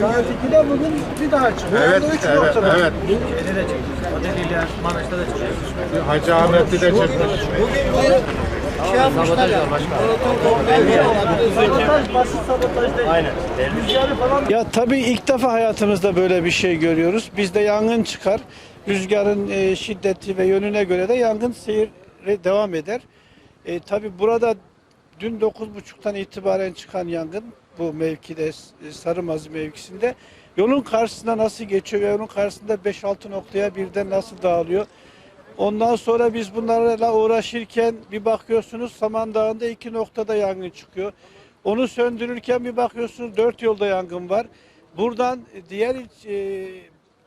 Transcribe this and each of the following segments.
Saat 2'de bugün bir daha çıkıyor. Evet, evet, noktada. evet. Şeyde de çıkmış. Adeliyle Maraş'ta da çıkmış. Hacı Ahmet'te de çıkmış. Şey yapmışlar ya. Sabotaj, basit sabotaj değil. Aynen. Rüzgarı falan Ya tabii ilk defa hayatımızda böyle bir şey görüyoruz. Bizde yangın çıkar. Rüzgarın e, şiddeti ve yönüne göre de yangın seyri devam eder. E, tabii burada dün 9.30'dan itibaren çıkan yangın bu mevkide e, Sarımazı mevkisinde yolun karşısında nasıl geçiyor ve yolun karşısında 5-6 noktaya birden nasıl dağılıyor. Ondan sonra biz bunlarla uğraşırken bir bakıyorsunuz Saman Dağı'nda iki noktada yangın çıkıyor. Onu söndürürken bir bakıyorsunuz dört yolda yangın var. Buradan diğer e,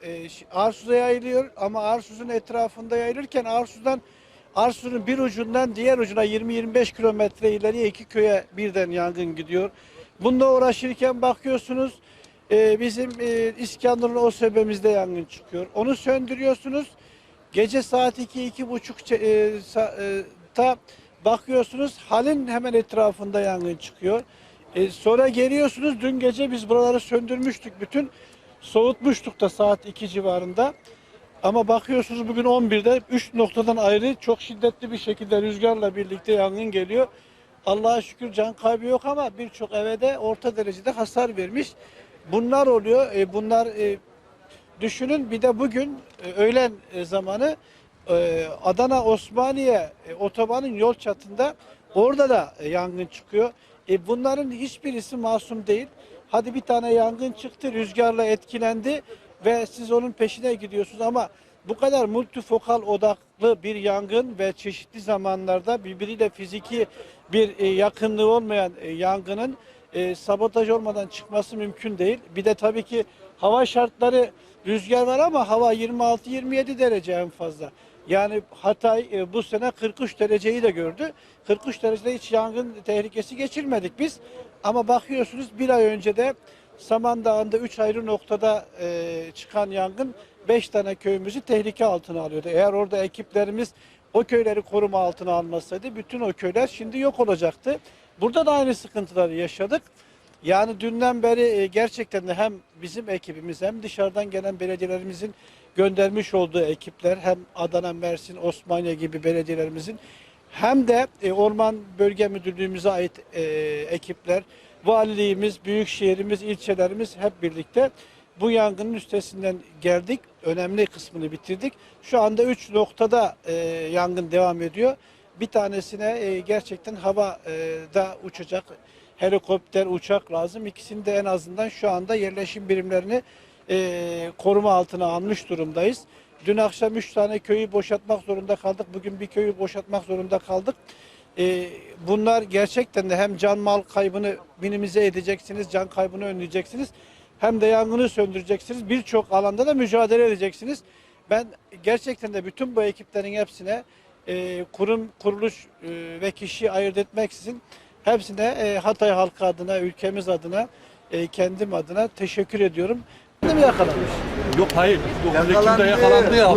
e, Arsuz'a yayılıyor ama Arsuz'un etrafında yayılırken Arsuz'dan Arsuz'un bir ucundan diğer ucuna 20-25 kilometre ileriye iki köye birden yangın gidiyor. Bununla uğraşırken bakıyorsunuz e, bizim e, İskenderun o sebemizde yangın çıkıyor. Onu söndürüyorsunuz. Gece saat 2 iki buçuk e, sa- e, ta bakıyorsunuz halin hemen etrafında yangın çıkıyor. E, sonra geliyorsunuz dün gece biz buraları söndürmüştük bütün. Soğutmuştuk da saat 2 civarında. Ama bakıyorsunuz bugün 11'de 3 noktadan ayrı çok şiddetli bir şekilde rüzgarla birlikte yangın geliyor. Allah'a şükür can kaybı yok ama birçok eve de orta derecede hasar vermiş. Bunlar oluyor. E, bunlar e, Düşünün bir de bugün e, öğlen e, zamanı e, Adana Osmaniye e, otobanın yol çatında orada da e, yangın çıkıyor. E, bunların hiçbirisi masum değil. Hadi bir tane yangın çıktı, rüzgarla etkilendi ve siz onun peşine gidiyorsunuz ama bu kadar multifokal odaklı bir yangın ve çeşitli zamanlarda birbiriyle fiziki bir e, yakınlığı olmayan e, yangının e, sabotaj olmadan çıkması mümkün değil. Bir de tabii ki hava şartları rüzgar var ama hava 26-27 derece en fazla. Yani Hatay bu sene 43 dereceyi de gördü. 43 derecede hiç yangın tehlikesi geçirmedik biz. Ama bakıyorsunuz bir ay önce de Samandağ'ında 3 ayrı noktada e, çıkan yangın 5 tane köyümüzü tehlike altına alıyordu. Eğer orada ekiplerimiz o köyleri koruma altına almasaydı bütün o köyler şimdi yok olacaktı. Burada da aynı sıkıntıları yaşadık. Yani dünden beri e, gerçekten de hem bizim ekibimiz hem dışarıdan gelen belediyelerimizin göndermiş olduğu ekipler hem Adana, Mersin, Osmaniye gibi belediyelerimizin hem de e, Orman Bölge Müdürlüğümüze ait e, ekipler, valiliğimiz, büyükşehirimiz, ilçelerimiz hep birlikte bu yangının üstesinden geldik. Önemli kısmını bitirdik. Şu anda 3 noktada e, yangın devam ediyor. Bir tanesine e, gerçekten havada uçacak helikopter, uçak lazım. İkisini de en azından şu anda yerleşim birimlerini e, koruma altına almış durumdayız. Dün akşam 3 tane köyü boşaltmak zorunda kaldık. Bugün bir köyü boşaltmak zorunda kaldık. E, bunlar gerçekten de hem can mal kaybını minimize edeceksiniz, can kaybını önleyeceksiniz. Hem de yangını söndüreceksiniz. Birçok alanda da mücadele edeceksiniz. Ben gerçekten de bütün bu ekiplerin hepsine e, kurum, kuruluş e, ve kişi ayırt etmeksizin hepsine e, Hatay halkı adına, ülkemiz adına, e, kendim adına teşekkür ediyorum. Ne mi yakalanmış? Yok hayır. 9 Ekim'de yakalandı ya.